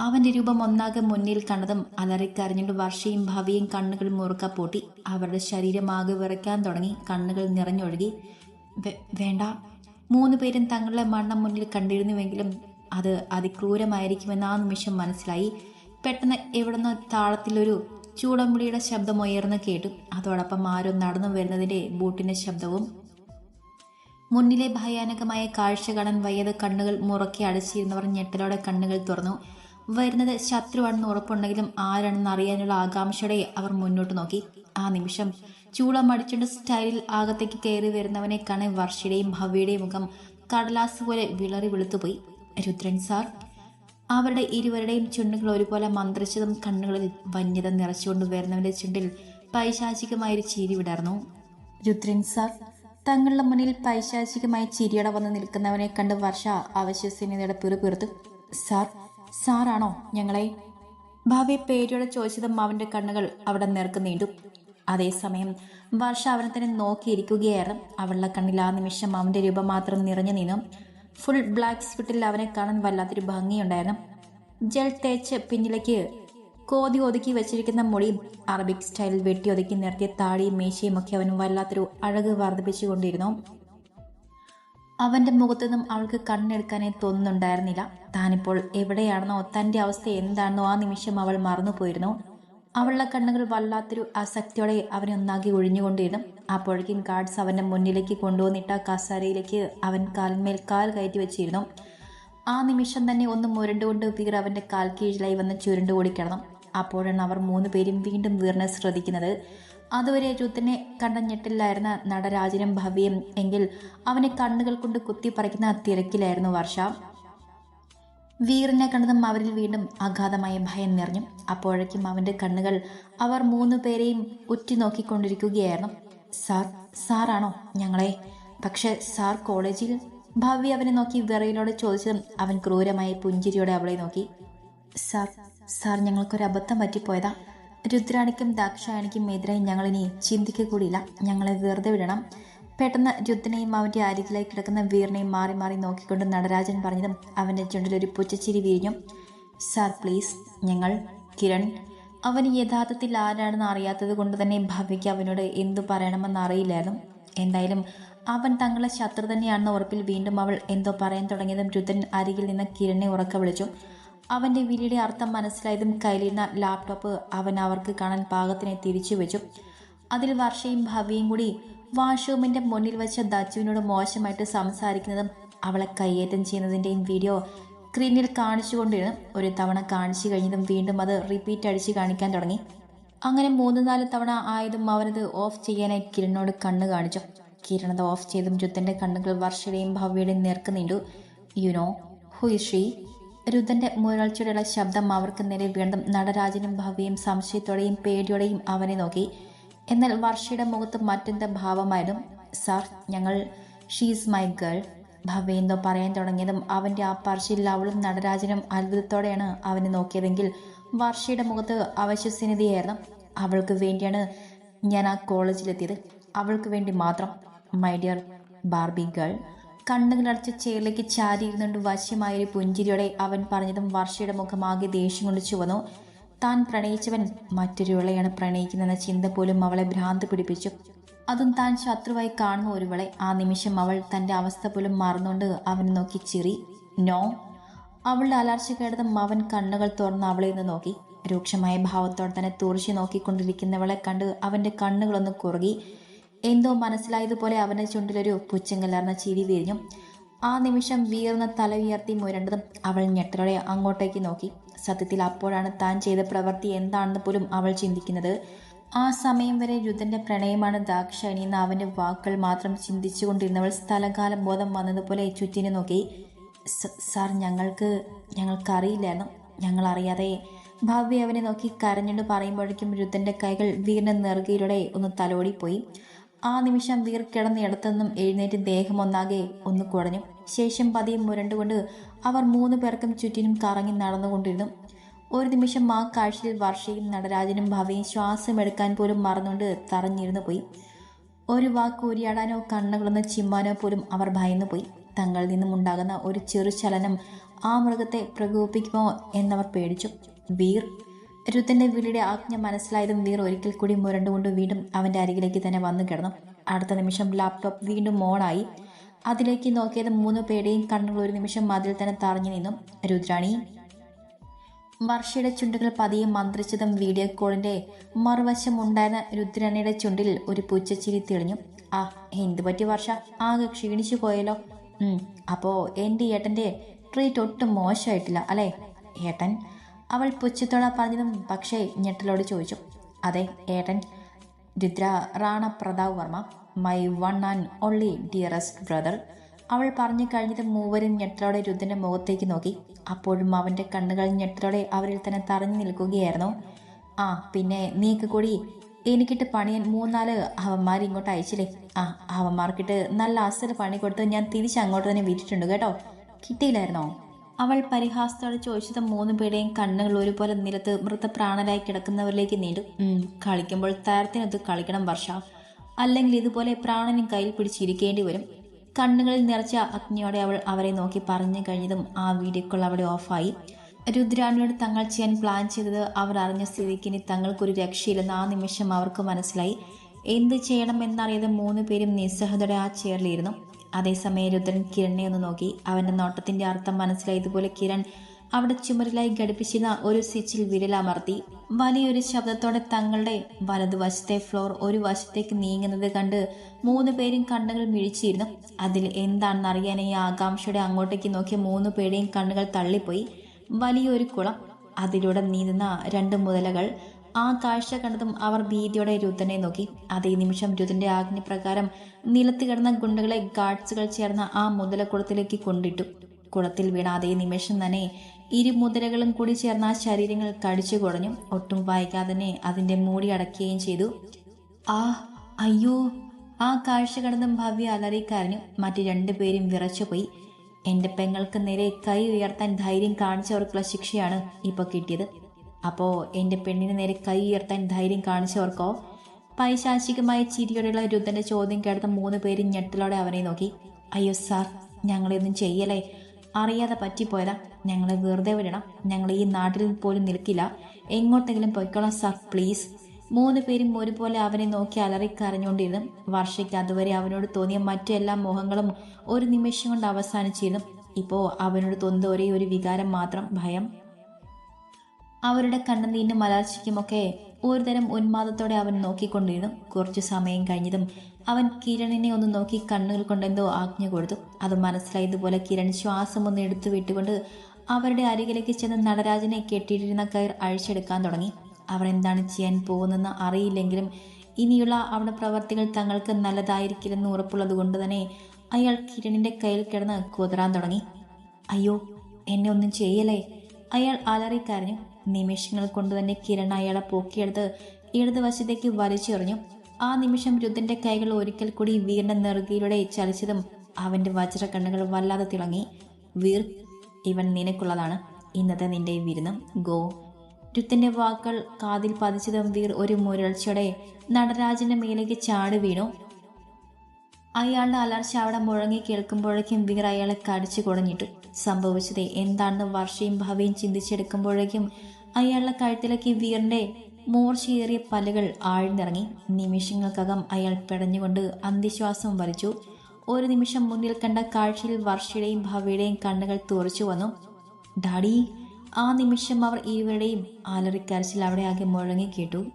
അവന്റെ രൂപം ഒന്നാകെ മുന്നിൽ കണ്ടതും അലറിക്കരഞ്ഞുകൊണ്ട് വർഷയും ഭവിയും കണ്ണുകൾ മുറുക്ക പൂട്ടി. അവരുടെ ശരീരമാകെ വിറയ്ക്കാൻ തുടങ്ങി. കണ്ണുകൾ നിറഞ്ഞൊഴുകി. "വേ- വേണ്ട. മൂന്ന് പേരും തങ്ങളുടെ മണ്ണം മുന്നിൽ കണ്ടിരുന്നുവെങ്കിലും അത് അതിക്രൂരമായിരിക്കുമെന്ന് ആ നിമിഷം മനസ്സിലായി. പെട്ടെന്ന് എവിടുന്ന് താളത്തിലൊരു ചൂടമ്പുളിയുടെ ശബ്ദം ഉയർന്നു കേട്ടു. അതോടൊപ്പം ആരോ നടന്നു വരുന്നതിന്റെ ബൂട്ടിന്റെ ശബ്ദവും മുന്നിലെ ഭയാനകമായ കാഴ്ച കാണാൻ വയ്യാതെ കണ്ണുകൾ മുറക്കി അടച്ചിരുന്നവർ ഞെട്ടലോടെ കണ്ണുകൾ തുറന്നു. വരുന്നത് ശത്രുവാണെന്ന് ഉറപ്പുണ്ടെങ്കിലും ആരാണെന്ന് അറിയാനുള്ള ആകാംക്ഷയോടെ അവർ മുന്നോട്ട് നോക്കി. ആ നിമിഷം ചൂളം അടിച്ചുകൊണ്ട് സ്റ്റൈലിൽ ആകത്തേക്ക് കയറി വരുന്നവനെ കാണാൻ വർഷയുടെയും ഭവ്യയുടെയും മുഖം കടലാസ് പോലെ വിളറി വെളുത്തുപോയി. രുദ്രൻ സാർ അവരുടെ ഇരുവരുടെയും ചുണ്ടുകൾ ഒരുപോലെ മന്ത്രിച്ചതും കണ്ണുകളിൽ വന്യത നിറച്ചുകൊണ്ട് വരുന്നവന്റെ ചുണ്ടിൽ പൈശാചികമായൊരു ചീരി വിടർന്നു. രുദ്രൻ സാർ തങ്ങളുടെ മുന്നിൽ പൈശാചികമായി ചിരിയട വന്ന് നിൽക്കുന്നവനെ കണ്ട് വർഷ അവശ്വസനീയതയുടെ പിറുപിറുത്തു സാർ സാറാണോ ഞങ്ങളെ? ഭാവി പേരിയോടെ ചോദിച്ചതും അവന്റെ കണ്ണുകൾ അവിടെ നേർക്ക് നീണ്ടു. അതേസമയം വർഷ അവനെ തന്നെ നോക്കിയിരിക്കുകയായിരുന്നു. അവളുടെ കണ്ണിൽ ആ നിമിഷം അവന്റെ രൂപം മാത്രം നിറഞ്ഞു നിന്നു. ഫുൾ ബ്ലാക്ക് സ്യൂട്ടിൽ അവനെ കാണാൻ വല്ലാത്തൊരു ഭംഗിയുണ്ടായിരുന്നു. ജൽ തേച്ച് പിന്നിലേക്ക് കോതി ഒതുക്കി വെച്ചിരിക്കുന്ന മുടിയും അറബിക് സ്റ്റൈലിൽ വെട്ടി ഒതുക്കി നിർത്തിയ താടിയും മീശയും ഒക്കെ അവൻ വല്ലാത്തൊരു അഴക് വർദ്ധിപ്പിച്ചുകൊണ്ടിരുന്നു. അവന്റെ മുഖത്തുനിന്നും അവൾക്ക് കണ്ണെടുക്കാനേ തോന്നുന്നുണ്ടായിരുന്നില്ല. താനിപ്പോൾ എവിടെയാണെന്നോ തന്റെ അവസ്ഥ എന്താണെന്നോ ആ നിമിഷം അവൾ മറന്നുപോയിരുന്നു. അവളുടെ കണ്ണുകൾ വല്ലാത്തൊരു ആസക്തിയോടെ അവനെ ഒന്നാകെ ഒഴിഞ്ഞുകൊണ്ടിരുന്നു. അപ്പോഴേക്കും ഗാർഡ്സ് അവന്റെ മുന്നിലേക്ക് കൊണ്ടുവന്നിട്ട കസാരയിലേക്ക് അവൻ കാലിന്മേൽ കാൽ കയറ്റി വെച്ചിരുന്നു. ആ നിമിഷം തന്നെ ഒന്ന് മുരണ്ടുകൊണ്ട് വീർ അവന്റെ കാൽ കീഴിലായി വന്ന് ചുരുണ്ടുകൂടി കിടന്നു അപ്പോഴാണ് അവർ മൂന്ന് പേരും വീണ്ടും വീറിനെ ശ്രദ്ധിക്കുന്നത്. അതുവരെ രുദ്രനെ കണ്ടഞ്ഞിട്ടില്ലായിരുന്ന നടരാജനും ഭവ്യം എങ്കിൽ അവനെ കണ്ണുകൾ കൊണ്ട് കുത്തിപ്പറിക്കുന്ന തിരക്കിലായിരുന്നു വർഷ. വീറിനെ കണ്ടതും അവരിൽ വീണ്ടും അഗാധമായ ഭയം നിറഞ്ഞു. അപ്പോഴേക്കും അവന്റെ കണ്ണുകൾ അവർ മൂന്ന് പേരെയും ഉറ്റുനോക്കിക്കൊണ്ടിരിക്കുകയായിരുന്നു സാർ സാറാണോ ഞങ്ങളെ? പക്ഷെ സാർ കോളേജിൽ ഭവ്യ അവനെ നോക്കി വിറയിലോടെ ചോദിച്ചതും അവൻ ക്രൂരമായ പുഞ്ചിരിയോടെ അവളെ നോക്കി. സാർ സാർ ഞങ്ങൾക്കൊരു അബദ്ധം പറ്റിപ്പോയതാ. രുദ്രാണിക്കും ദാക്ഷായണിക്കും എതിരായി ഞങ്ങളിനി ചിന്തിക്കുക ഞങ്ങളെ വെറുതെ വിടണം. പെട്ടെന്ന് രുദ്രനെയും അവന്റെ അരികിലായി കിടക്കുന്ന വീറിനെയും മാറി മാറി നോക്കിക്കൊണ്ട് നടരാജൻ പറഞ്ഞതും അവന്റെ ചുണ്ടിലൊരു പുച്ചച്ചിരി വിരിഞ്ഞു. സാർ പ്ലീസ് ഞങ്ങൾ കിരൺ അവൻ യഥാർത്ഥത്തിൽ ആരാണെന്ന് അറിയാത്തത് കൊണ്ട് തന്നെ ഭവ്യയ്ക്ക് അവനോട് എന്തു പറയണമെന്ന് അറിയില്ലായിരുന്നു. എന്തായാലും അവൻ തങ്ങളെ ശത്രു തന്നെയാണെന്ന ഉറപ്പിൽ വീണ്ടും അവൾ എന്തോ പറയാൻ തുടങ്ങിയതും രുദ്രൻ അരികിൽ നിന്ന് കിരണിനെ ഉറക്ക വിളിച്ചു. അവന്റെ വിളിയുടെ അർത്ഥം മനസ്സിലായതും കയ്യിലിരുന്ന ലാപ്ടോപ്പ് അവൻ അവർക്ക് കാണാൻ പാകത്തിനെ തിരിച്ചു വെച്ചു. അതിൽ വർഷയും ഭവ്യയും കൂടി വാഷ്റൂമിന്റെ മുന്നിൽ വെച്ച ദച്ചുവിനോട് മോശമായിട്ട് സംസാരിക്കുന്നതും അവളെ കയ്യേറ്റം ചെയ്യുന്നതിന്റെയും വീഡിയോ സ്ക്രീനിൽ കാണിച്ചുകൊണ്ടിരുന്നു ഒരു തവണ കാണിച്ചു കഴിഞ്ഞതും വീണ്ടും അത് റിപ്പീറ്റ് അടിച്ച് കാണിക്കാൻ തുടങ്ങി. അങ്ങനെ മൂന്ന് നാല് തവണ ആയതും അവനത് ഓഫ് ചെയ്യാനായി കിരണിനോട് കണ്ണ് കാണിച്ചു. കിരൺ അത് ഓഫ് ചെയ്തും ജുത്തന്റെ കണ്ണുകൾ വർഷയുടെയും ഭവ്യയുടെയും നേർക്ക് നീണ്ടു. You know who is she മുരൾച്ചയുടെയുള്ള ശബ്ദം അവർക്ക് നേരെ വീണ്ടും നടരാജനും ഭവ്യയും സംശയത്തോടെയും പേടിയോടെയും അവനെ നോക്കി. എന്നാൽ വർഷയുടെ മുഖത്ത് മറ്റെന്ത ഭാവമായിരുന്നു സാർ ഞങ്ങൾ ഷീസ് മൈ ഗേൾ ഭവ്യ എന്തോ പറയാൻ തുടങ്ങിയതും അവന്റെ ആ പറച്ചിൽ അവളും നടരാജനും അത്ഭുതത്തോടെയാണ് അവനെ നോക്കിയതെങ്കിൽ വർഷയുടെ മുഖത്ത് അവശ്വസനീയതയായിരുന്നു. അവൾക്ക് വേണ്ടിയാണ് ഞാൻ ആ കോളേജിലെത്തിയത്. അവൾക്ക് വേണ്ടി മാത്രം മൈ ഡിയർ ബാർബി ഗേൾ കണ്ണുകളടച്ച് ചേറിലേക്ക് ചാരിയിരുന്നുകൊണ്ട് വശ്യമായൊരു പുഞ്ചിരിയോടെ അവൻ പറഞ്ഞതും വർഷയുടെ മുഖമാകെ ദേഷ്യം കൊണ്ട് ചുവന്നു. താൻ പ്രണയിച്ചവൻ മറ്റൊരുവളെയാണ് പ്രണയിക്കുന്നതെന്ന ചിന്ത പോലും അവളെ ഭ്രാന്ത് പിടിപ്പിച്ചു. അതും താൻ ശത്രുവായി കാണുന്ന ഒരുവളെ. ആ നിമിഷം അവൾ തന്റെ അവസ്ഥ പോലും മറന്നുകൊണ്ട് അവനെ നോക്കി ചിറി നോ. അവളുടെ അലർച്ച കേട്ടതും അവൻ കണ്ണുകൾ തുറന്ന് അവളെ നിന്ന് നോക്കി. രൂക്ഷമായ ഭാവത്തോടെ തന്നെ തുറച്ചു നോക്കിക്കൊണ്ടിരിക്കുന്നവളെ കണ്ട് അവന്റെ കണ്ണുകളൊന്ന് കുറുകി. എന്തോ മനസ്സിലായതുപോലെ അവന്റെ ചുണ്ടിലൊരു പുച്ചങ്കലർന്ന ചിരി വിരിഞ്ഞു. ആ നിമിഷം വീർന്ന തല ഉയർത്തി മുരണ്ടതും അവൾ ഞെട്ടലോടെ അങ്ങോട്ടേക്ക് നോക്കി. സത്യത്തിൽ അപ്പോഴാണ് താൻ ചെയ്ത പ്രവൃത്തി എന്താണെന്ന് പോലും അവൾ ചിന്തിക്കുന്നത്. ആ സമയം വരെ രുദ്രന്റെ പ്രണയമാണ് ദാക്ഷായണി എന്ന അവന്റെ വാക്കുകൾ മാത്രം ചിന്തിച്ചുകൊണ്ടിരുന്നവൾ സ്ഥലകാലം ബോധം വന്നതുപോലെ ചുറ്റിനെ നോക്കി. "സ- സാർ ഞങ്ങൾക്ക് ഞങ്ങൾക്കറിയില്ലായിരുന്നു. ഞങ്ങൾ അറിയാതെ അവനെ നോക്കി കരഞ്ഞുകൊണ്ട് പറയുമ്പോഴേക്കും രുദ്ധന്റെ കൈകൾ വീറിന്റെ നെറുകയിലൂടെ ഒന്ന് തലോടിപ്പോയി. ആ നിമിഷം വീർ കിടന്നിടത്തുനിന്നും എഴുന്നേറ്റ് ദേഹം ഒന്നാകെ ഒന്ന് കുടഞ്ഞു ശേഷം പതിയും മുരണ്ടുകൊണ്ട് അവർ മൂന്ന് പേർക്കും ചുറ്റിനും കറങ്ങി നടന്നുകൊണ്ടിരുന്നു. ഒരു നിമിഷം ആ കാഴ്ചയിൽ വർഷയും നടരാജനും ഭവയും ശ്വാസമെടുക്കാൻ പോലും മറന്നുകൊണ്ട് തറഞ്ഞിരുന്നു പോയി. ഒരു വാക്ക് ഉരിയാടാനോ കണ്ണുകളൊന്ന് ചിമ്മാനോ പോലും അവർ ഭയന്നു പോയി. തങ്ങളിൽ നിന്നും ഉണ്ടാകുന്ന ഒരു ചെറു ചലനം ആ മൃഗത്തെ പ്രകോപിക്കുമോ എന്നവർ പേടിച്ചു. വീർ രുത്തന്റെ വിളിയുടെ ആജ്ഞ മനസ്സിലായതും വീർ ഒരിക്കൽ കൂടി മുരണ്ടുകൊണ്ട് വീണ്ടും അവന്റെ അരികിലേക്ക് തന്നെ വന്നു കിടന്നു. അടുത്ത നിമിഷം ലാപ്ടോപ്പ് വീണ്ടും ഓണായി അതിലേക്ക് നോക്കിയത് മൂന്ന് പേരുടെയും കണ്ണുകൾ ഒരു നിമിഷം അതിൽ തന്നെ തറഞ്ഞു നിന്നു. രുദ്രാണി. വർഷയുടെ ചുണ്ടുകൾ പതിയെ മന്ത്രിച്ചതും വീഡിയോ കോളിന്റെ മറുവശം ഉണ്ടായിരുന്ന രുദ്രാണിയുടെ ചുണ്ടിൽ ഒരു പുച്ചച്ചിരി തെളിഞ്ഞു. ആ എന്ത് പറ്റി വർഷ? ആകെ ക്ഷീണിച്ചു പോയല്ലോ. ഉം, അപ്പോ എന്റെ ഏട്ടന്റെ ട്രീറ്റ് ഒട്ടും മോശമായിട്ടില്ല അല്ലേ? ഏട്ടൻ അവൾ പുച്ഛത്തോടെ പറഞ്ഞതും പക്ഷേ ഞെട്ടലോട് ചോദിച്ചു അതെ ഏട്ടൻ. Rudra Rana Pratap Varma my one and only dearest brother. അവൾ പറഞ്ഞു കഴിഞ്ഞത് മൂവരും ഞെട്ടലോടെ രുദ്രന്റെ മുഖത്തേക്ക് നോക്കി. അപ്പോഴും അവന്റെ കണ്ണുകൾ ഞെട്ടലോടെ അവരിൽ തന്നെ തറഞ്ഞു നിൽക്കുകയായിരുന്നു. ആ പിന്നെ നീക്ക് കൂടി. എനിക്കിട്ട് പണിയൻ മൂന്നാൽ അവന്മാർ ഇങ്ങോട്ട് അയച്ചില്ലേ? ആ അവന്മാർക്കിട്ട് നല്ല അസൽ പണി കൊടുത്ത് ഞാൻ തിരിച്ചങ്ങോട്ട് തന്നെ വിറ്റിട്ടുണ്ട് കേട്ടോ. കിട്ടിയില്ലായിരുന്നോ? അവൾ പരിഹാസത്തോടെ ചോദിച്ചത് മൂന്ന് പേരുടെയും കണ്ണുകൾ ഒരുപോലെ നിലത്ത് മൃതപ്രാണരായി കിടക്കുന്നവരിലേക്ക് നീണ്ടു. കളിക്കുമ്പോൾ താരത്തിനൊത്ത് കളിക്കണം വർഷ. അല്ലെങ്കിൽ ഇതുപോലെ പ്രാണനും കയ്യിൽ പിടിച്ചിരിക്കേണ്ടി വരും. കണ്ണുകളിൽ നിറച്ച അഗ്നിയോടെ അവൾ അവരെ നോക്കി പറഞ്ഞു കഴിഞ്ഞതും ആ വീഡിയോ കോൾ അവിടെ ഓഫായി. രുദ്രാണിയോട് തങ്ങൾ ചെയ്യാൻ പ്ലാൻ ചെയ്തത് അവർ അറിഞ്ഞ സ്ഥിതിക്ക് ഇനി തങ്ങൾക്കൊരു രക്ഷയില്ലെന്ന് ആ നിമിഷം അവർക്ക് മനസ്സിലായി. എന്ത് ചെയ്യണം എന്നറിയാതെ മൂന്ന് പേരും നിസ്സഹതയുടെ ആ ചെയറിലിരുന്നു. അതേസമയം രുദ്രൻ കിരണിനെ ഒന്ന് നോക്കി. അവന്റെ നോട്ടത്തിന്റെ അർത്ഥം മനസ്സിലായതുപോലെ കിരൺ അവിടെ ചുമരിലായി ഘടിപ്പിച്ചിരുന്ന ഒരു സ്വിച്ചിൽ വിരലമർത്തി വലിയൊരു ശബ്ദത്തോടെ തങ്ങളുടെ വലതുവശത്തെ ഫ്ലോർ ഒരു വശത്തേക്ക് നീങ്ങുന്നത് കണ്ട് മൂന്ന് പേരും കണ്ണുകൾ മിഴിച്ചിരുന്നു. അതിൽ എന്താണെന്ന് അറിയാനായി ആകാംക്ഷയുടെ അങ്ങോട്ടേക്ക് നോക്കിയ മൂന്ന് പേരുടെയും കണ്ണുകൾ തള്ളിപ്പോയി. വലിയൊരു കുളം. അതിലൂടെ നീന്തുന്ന രണ്ട് മുതലകൾ. ആ കാഴ്ച കണ്ടതും അവർ ഭീതിയോടെ രുദ്രനെ നോക്കി. അതേ നിമിഷം രുദ്രന്റെ ആജ്ഞപ്രകാരം നിലത്ത് കിടന്ന ഗുണ്ടകളെ ഗാർഡ്സുകൾ ചേർന്ന ആ മുതലക്കുളത്തിലേക്ക് കൊണ്ടിട്ടു. കുളത്തിൽ വീണ അതേ നിമിഷം തന്നെ ഇരു മുതലകളും കൂടി ചേർന്ന ആ ശരീരങ്ങൾ കടിച്ചു കുടഞ്ഞു. ഒട്ടും വായിക്കാതെ തന്നെ അതിന്റെ മൂടി അടയ്ക്കുകയും ചെയ്തു. ആ അയ്യോ ആ കാഴ്ച കടന്നും ഭവ്യ അലറിക്കരഞ്ഞു. മറ്റു രണ്ടുപേരും വിറച്ചുപോയി എന്റെ പെങ്ങൾക്ക് നേരെ കൈ ഉയർത്താൻ ധൈര്യം കാണിച്ചവർക്കുള്ള ശിക്ഷയാണ് ഇപ്പൊ കിട്ടിയത്. അപ്പോ എന്റെ പെണ്ണിന് നേരെ കൈ ഉയർത്താൻ ധൈര്യം കാണിച്ചവർക്കോ? പൈശാചികമായ ചിരിയോടെയുള്ള രുദ്ധന്റെ ചോദ്യം കേട്ട മൂന്ന് പേര് ഞെട്ടലോടെ അവനെ നോക്കി. അയ്യോ സാർ ഞങ്ങളെയൊന്നും ചെയ്യലേ അറിയാതെ പറ്റിപ്പോയതാ. ഞങ്ങളെ വെറുതെ വിടണം. ഞങ്ങൾ ഈ നാട്ടിൽ പോലും നിൽക്കില്ല. എങ്ങോട്ടെങ്കിലും പൊയ്ക്കോളാം സാർ പ്ലീസ്. മൂന്ന് പേരും ഒരുപോലെ അവനെ നോക്കി അലറിക്കരഞ്ഞുകൊണ്ടിരുന്നു വർഷയ്ക്ക് അതുവരെ അവനോട് തോന്നിയ മറ്റെല്ലാ മോഹങ്ങളും ഒരു നിമിഷം കൊണ്ട് അവസാനിച്ചിരുന്നു. ഇപ്പോൾ അവനോട് തോന്നുന്ന ഒരേ ഒരു വികാരം മാത്രം ഭയം. അവരുടെ കണ്ണുനീരിനും ഒരു ഒരുതരം ഉന്മാദത്തോടെ അവൻ നോക്കിക്കൊണ്ടിരുന്നു. കുറച്ചു സമയം കഴിഞ്ഞതും അവൻ കിരണിനെ ഒന്ന് നോക്കി കണ്ണുകൾ കൊണ്ടെന്തോ ആജ്ഞ കൊടുത്തു. അത് മനസ്സിലായതുപോലെ കിരൺ ശ്വാസം ഒന്ന് എടുത്തു വിട്ടുകൊണ്ട് അവരുടെ അരികിലേക്ക് ചെന്ന് നടരാജനെ കെട്ടിയിട്ടിരുന്ന കയർ അഴിച്ചെടുക്കാൻ തുടങ്ങി. അവർ എന്താണ് ചെയ്യാൻ പോകുന്നതെന്ന് അറിയില്ലെങ്കിലും ഇനിയുള്ള അവരുടെ പ്രവർത്തികൾ തങ്ങൾക്ക് നല്ലതായിരിക്കില്ലെന്ന് ഉറപ്പുള്ളത് കൊണ്ട് തന്നെ അയാൾ കിരണിന്റെ കയ്യിൽ കിടന്ന് കുതിരാൻ തുടങ്ങി. അയ്യോ എന്നെ ഒന്നും ചെയ്യലേ അയാൾ അലറിക്കരഞ്ഞു. നിമിഷങ്ങൾ കൊണ്ട് തന്നെ കിരൺ അയാളെ പൊക്കിയെടുത്ത് ഇടതുവശത്തേക്ക് വലിച്ചെറിഞ്ഞു. ആ നിമിഷം രുദ്രന്റെ കൈകൾ ഒരിക്കൽ കൂടി വീറിന്റെ നെറുകയിലൂടെ ചലിച്ചതും അവന്റെ വജ്രക്കണ്ണുകൾ വല്ലാതെ തിളങ്ങി. വീർ ഇവൻ നിനക്കുള്ളതാണ്. ഇന്നത്തെ നിന്റെ വിരുന്നും ഗോ. രുത്തിന്റെ വാക്കുകൾ കാതിൽ പതിച്ചതും വീർ ഒരു മുരൾച്ചയോടെ നടരാജന്റെ മേലേക്ക് ചാടി വീണു. അയാളുടെ അലർച്ച അവിടെ മുഴങ്ങി കേൾക്കുമ്പോഴേക്കും വീർ അയാളെ കടിച്ചു കുടഞ്ഞിട്ടു. സംഭവിച്ചത് എന്താണെന്ന് വർഷയും ഭാവിയും ചിന്തിച്ചെടുക്കുമ്പോഴേക്കും അയാളുടെ കഴുത്തിലേക്ക് വീറിന്റെ മൂർച്ചയേറിയ പല്ലുകൾ ആഴ്ന്നിറങ്ങി. നിമിഷങ്ങൾക്കകം അയാൾ പിടഞ്ഞുകൊണ്ട് അന്ധവിശ്വാസം വലിച്ചു. ഒരു നിമിഷം മുന്നിൽ കണ്ട കാഴ്ചയിൽ വർഷയുടെയും ഭവയുടെയും കണ്ണുകൾ തുറച്ചു വന്നു. ഡാഡി ആ നിമിഷം അവർ ഇരുവരുടെയും ആലറിക്കരച്ചിൽ അവിടെ ആകെ മുഴങ്ങി കേട്ടു.